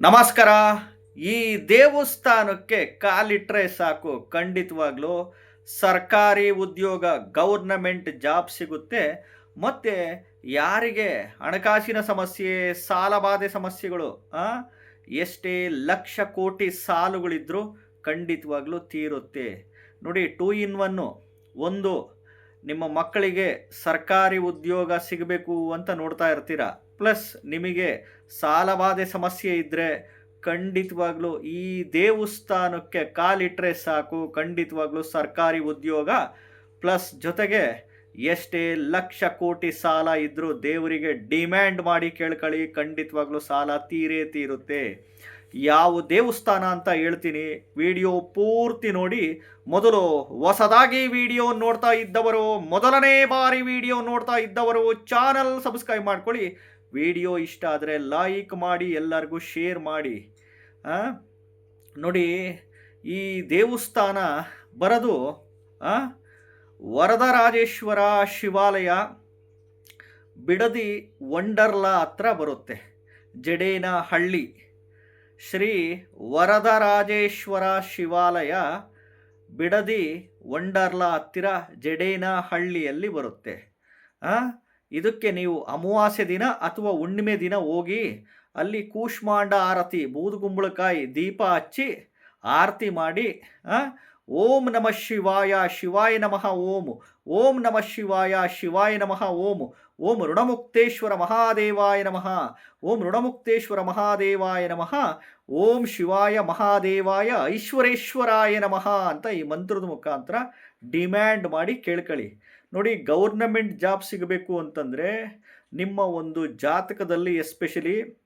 ನಮಸ್ಕಾರ. ಈ ದೇವಸ್ಥಾನಕ್ಕೆ ಕಾಲಿಟ್ರೆ ಸಾಕು. ಖಂಡಿತವಾಗ್ಲೂ ಸರ್ಕಾರಿ ಉದ್ಯೋಗ, ಗೌರ್ನಮೆಂಟ್ ಜಾಬ್ ಸಿಗುತ್ತೆ. ಮತ್ತು ಯಾರಿಗೆ ಹಣಕಾಸಿನ ಸಮಸ್ಯೆ ಸಾಲಬಾಧೆ ಸಮಸ್ಯೆಗಳು ಎಷ್ಟೇ ಲಕ್ಷ ಕೋಟಿ ಸಾಲುಗಳಿದ್ರೂ ಖಂಡಿತವಾಗ್ಲೂ ತೀರುತ್ತೆ. ನೋಡಿ, ಟೂ ಇನ್ ಒನ್ನು. ಒಂದು, ನಿಮ್ಮ ಮಕ್ಕಳಿಗೆ ಸರ್ಕಾರಿ ಉದ್ಯೋಗ ಸಿಗಬೇಕು ಅಂತ ನೋಡ್ತಾ ಇರ್ತೀರ? ಪ್ಲಸ್ ನಿಮಗೆ ಸಾಲಬಾಧೆ ಸಮಸ್ಯೆ ಇದ್ದರೆ ಖಂಡಿತವಾಗ್ಲೂ ಈ ದೇವಸ್ಥಾನಕ್ಕೆ ಕಾಲಿಟ್ಟರೆ ಸಾಕು. ಖಂಡಿತವಾಗ್ಲೂ ಸರ್ಕಾರಿ ಉದ್ಯೋಗ ಪ್ಲಸ್ ಜೊತೆಗೆ ಎಷ್ಟೇ ಲಕ್ಷ ಕೋಟಿ ಸಾಲ ಇದ್ದರೂ ದೇವರಿಗೆ ಡಿಮ್ಯಾಂಡ್ ಮಾಡಿ ಕೇಳ್ಕೊಳ್ಳಿ. ಖಂಡಿತವಾಗ್ಲೂ ಸಾಲ ತೀರೇ ತೀರುತ್ತೆ. ಯಾವ ದೇವಸ್ಥಾನ ಅಂತ ಹೇಳ್ತೀನಿ, ವಿಡಿಯೋ ಪೂರ್ತಿ ನೋಡಿ. ಮೊದಲು ಹೊಸದಾಗಿ ವಿಡಿಯೋ ನೋಡ್ತಾ ಇದ್ದವರು, ಮೊದಲನೇ ಬಾರಿ ವಿಡಿಯೋ ನೋಡ್ತಾ ಇದ್ದವರು, ಚಾನಲ್ ಸಬ್ಸ್ಕ್ರೈಬ್ ಮಾಡ್ಕೊಳ್ಳಿ. ವಿಡಿಯೋ ಇಷ್ಟ ಆದರೆ ಲೈಕ್ ಮಾಡಿ, ಎಲ್ಲರಿಗೂ ಶೇರ್ ಮಾಡಿ? ನೋಡಿ, ಈ ದೇವಸ್ಥಾನ ಬರೋದು ವರದರಾಜೇಶ್ವರ ಶಿವಾಲಯ ಬಿಡದಿ ವಂಡರ್ಲಾ ಹತ್ರ ಬರುತ್ತೆ. ಜಡೇನ ಹಳ್ಳಿ ಶ್ರೀ ವರದರಾಜೇಶ್ವರ ಶಿವಾಲಯ ಬಿಡದಿ ವಂಡರ್ಲಾ ಹತ್ತಿರ ಜಡೇನ ಹಳ್ಳಿಯಲ್ಲಿ ಬರುತ್ತೆ? ಇದಕ್ಕೆ ನೀವು ಅಮಾವಾಸ್ಯೆ ದಿನ ಅಥವಾ ಹುಣ್ಣಿಮೆ ದಿನ ಹೋಗಿ ಅಲ್ಲಿ ಕೂಷ್ಮಾಂಡ ಆರತಿ, ಬೂದುಗುಂಬಳಕಾಯಿ ದೀಪ ಹಚ್ಚಿ ಆರತಿ ಮಾಡಿ ಓಂ ನಮಃ ಶಿವಾಯ ಶಿವಾಯ ನಮಃ ಓಂ. ಓಂ ನಮಃ ಶಿವಾಯ ಶಿವಾಯ ನಮಃ ಓಂ. ಓಂ ಋಣಮುಕ್ತೇಶ್ವರ ಮಹಾದೇವಾಯ ನಮಃ. ಓಂ ಋಣಮುಕ್ತೇಶ್ವರ ಮಹಾದೇವಾಯ ನಮಃ. ಓಂ ಶಿವಾಯ ಮಹಾದೇವಾಯ, ಐಶ್ವರೇಶ್ವರಾಯ ನಮಃ ಅಂತ ಈ ಮಂತ್ರದ ಮುಖಾಂತರ ಡಿಮ್ಯಾಂಡ್ ಮಾಡಿ ಕೇಳ್ಕೊಳ್ಳಿ. ನೋಡಿ, ಗೌರ್ನಮೆಂಟ್ ಜಾಬ್ ಸಿಗಬೇಕು ಅಂತಂದರೆ ನಿಮ್ಮ ಒಂದು ಜಾತಕದಲ್ಲಿ ಎಸ್ಪೆಷಲಿ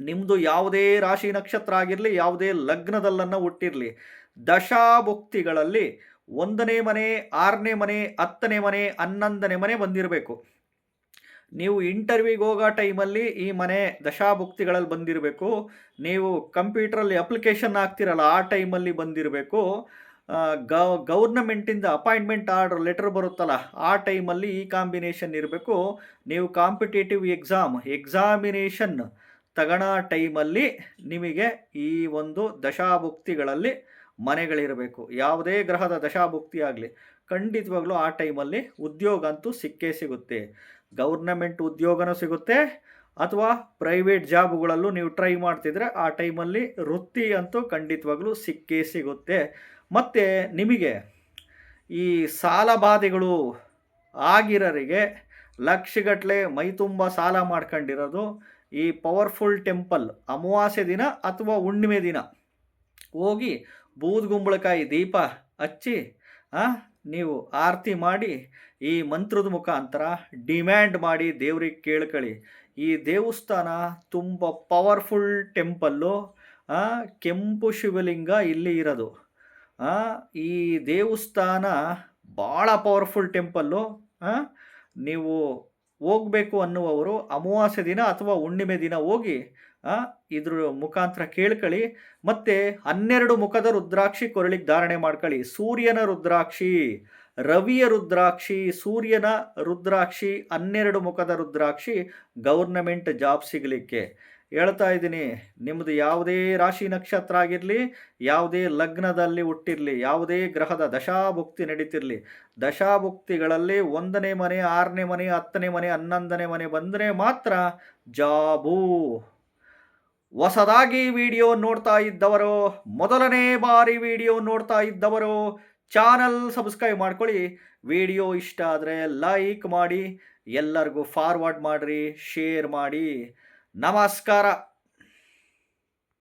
ನಿಮ್ಮದು ಯಾವುದೇ ರಾಶಿ ನಕ್ಷತ್ರ ಆಗಿರಲಿ, ಯಾವುದೇ ಲಗ್ನದಲ್ಲನ್ನು ಹುಟ್ಟಿರಲಿ. ದಶಾಭುಕ್ತಿಗಳಲ್ಲಿ ಒಂದನೇ ಮನೆ, ಆರನೇ ಮನೆ, ಹತ್ತನೇ ಮನೆ, ಹನ್ನೊಂದನೇ ಮನೆ ಬಂದಿರಬೇಕು. ನೀವು ಇಂಟರ್ವ್ಯೂಗೆ ಹೋಗೋ ಟೈಮಲ್ಲಿ ಈ ಮನೆ ದಶಾಭುಕ್ತಿಗಳಲ್ಲಿ ಬಂದಿರಬೇಕು. ನೀವು ಕಂಪ್ಯೂಟ್ರಲ್ಲಿ ಅಪ್ಲಿಕೇಶನ್ ಹಾಕ್ತಿರಲ್ಲ, ಆ ಟೈಮಲ್ಲಿ ಬಂದಿರಬೇಕು. ಗೌ ಗೌರ್ನಮೆಂಟಿಂದ ಅಪಾಯಿಂಟ್ಮೆಂಟ್ ಆರ್ಡರ್, ಲೆಟರ್ ಬರುತ್ತಲ್ಲ, ಆ ಟೈಮಲ್ಲಿ ಈ ಕಾಂಬಿನೇಷನ್ ಇರಬೇಕು. ನೀವು ಕಾಂಪಿಟೇಟಿವ್ ಎಕ್ಸಾಮ್, ಎಕ್ಸಾಮಿನೇಷನ್ ತಗಣ ಟೈಮಲ್ಲಿ ನಿಮಗೆ ಈ ಒಂದು ದಶಾಭುಕ್ತಿಗಳಲ್ಲಿ ಮನೆಗಳಿರಬೇಕು. ಯಾವುದೇ ಗ್ರಹದ ದಶಾಭುಕ್ತಿ ಆಗಲಿ ಖಂಡಿತವಾಗ್ಲೂ ಆ ಟೈಮಲ್ಲಿ ಉದ್ಯೋಗ ಅಂತೂ ಸಿಕ್ಕೇ ಸಿಗುತ್ತೆ. ಗೌರ್ನಮೆಂಟ್ ಉದ್ಯೋಗನೂ ಸಿಗುತ್ತೆ. ಅಥವಾ ಪ್ರೈವೇಟ್ ಜಾಬ್ಗಳಲ್ಲೂ ನೀವು ಟ್ರೈ ಮಾಡ್ತಿದ್ರೆ ಆ ಟೈಮಲ್ಲಿ ವೃತ್ತಿ ಅಂತೂ ಖಂಡಿತವಾಗ್ಲೂ ಸಿಕ್ಕೇ ಸಿಗುತ್ತೆ. ಮತ್ತು ನಿಮಗೆ ಈ ಸಾಲ ಬಾಧೆಗಳು ಆಗಿರೋರಿಗೆ ಲಕ್ಷಗಟ್ಟಲೆ ಮೈ ತುಂಬ ಸಾಲ ಮಾಡ್ಕೊಂಡಿರೋದು ಈ ಪವರ್ಫುಲ್ ಟೆಂಪಲ್ ಅಮಾವಾಸ್ಯೆ ದಿನ ಅಥವಾ ಹುಣ್ಣಿಮೆ ದಿನ. ಹೋಗಿ ಬೂದ್ಗುಂಬಳಕಾಯಿ ದೀಪ ಹಚ್ಚಿ ನೀವು ಆರತಿ ಮಾಡಿ, ಈ ಮಂತ್ರದ ಮುಖಾಂತರ ಡಿಮ್ಯಾಂಡ್ ಮಾಡಿ ದೇವ್ರಿಗೆ ಕೇಳ್ಕೊಳ್ಳಿ. ಈ ದೇವಸ್ಥಾನ ತುಂಬ ಪವರ್ಫುಲ್ ಟೆಂಪಲ್ಲು ಕೆಂಪು ಶಿವಲಿಂಗ ಇಲ್ಲಿ ಇರೋದು. ಈ ದೇವಸ್ಥಾನ ಭಾಳ ಪವರ್ಫುಲ್ ಟೆಂಪಲ್ಲು ನೀವು ಹೋಗಬೇಕು ಅನ್ನುವವರು ಅಮಾವಾಸ್ಯೆ ದಿನ ಅಥವಾ ಹುಣ್ಣಿಮೆ ದಿನ ಹೋಗಿ ಇದ್ರ ಮುಖಾಂತರ ಕೇಳ್ಕೊಳ್ಳಿ ಮತ್ತು ಹನ್ನೆರಡು ಮುಖದ ರುದ್ರಾಕ್ಷಿ ಕೊರಳಿಗೆ ಧಾರಣೆ ಮಾಡ್ಕೊಳ್ಳಿ ಸೂರ್ಯನ ರುದ್ರಾಕ್ಷಿ, ರವಿಯ ರುದ್ರಾಕ್ಷಿ, ಸೂರ್ಯನ ರುದ್ರಾಕ್ಷಿ, ಹನ್ನೆರಡು ಮುಖದ ರುದ್ರಾಕ್ಷಿ ಗೌರ್ನಮೆಂಟ್ ಜಾಬ್ ಸಿಗಲಿಕ್ಕೆ. ಹೇಳ್ತಾ ಇದ್ದೀನಿ ನಿಮ್ಮದು ಯಾವುದೇ ರಾಶಿ ನಕ್ಷತ್ರ ಆಗಿರಲಿ, ಯಾವುದೇ ಲಗ್ನದಲ್ಲಿ ಹುಟ್ಟಿರಲಿ, ಯಾವುದೇ ಗ್ರಹದ ದಶಾಭುಕ್ತಿ ನಡೀತಿರಲಿ, ದಶಾಭುಕ್ತಿಗಳಲ್ಲಿ ಒಂದನೇ ಮನೆ, ಆರನೇ ಮನೆ, ಹತ್ತನೇ ಮನೆ, ಹನ್ನೊಂದನೇ ಮನೆ ಬಂದರೆ ಮಾತ್ರ ಜಾಬು. ಹೊಸದಾಗಿ ವಿಡಿಯೋ ನೋಡ್ತಾ ಇದ್ದವರು, ಮೊದಲನೇ ಬಾರಿ ವಿಡಿಯೋ ನೋಡ್ತಾ ಇದ್ದವರು, ಚಾನಲ್ ಸಬ್ಸ್ಕ್ರೈಬ್ ಮಾಡ್ಕೊಳ್ಳಿ, ವಿಡಿಯೋ ಇಷ್ಟ ಆದರೆ ಲೈಕ್ ಮಾಡಿ, ಎಲ್ಲರಿಗೂ ಫಾರ್ವರ್ಡ್ ಮಾಡಿರಿ ಶೇರ್ ಮಾಡಿ. ನಮಸ್ಕಾರ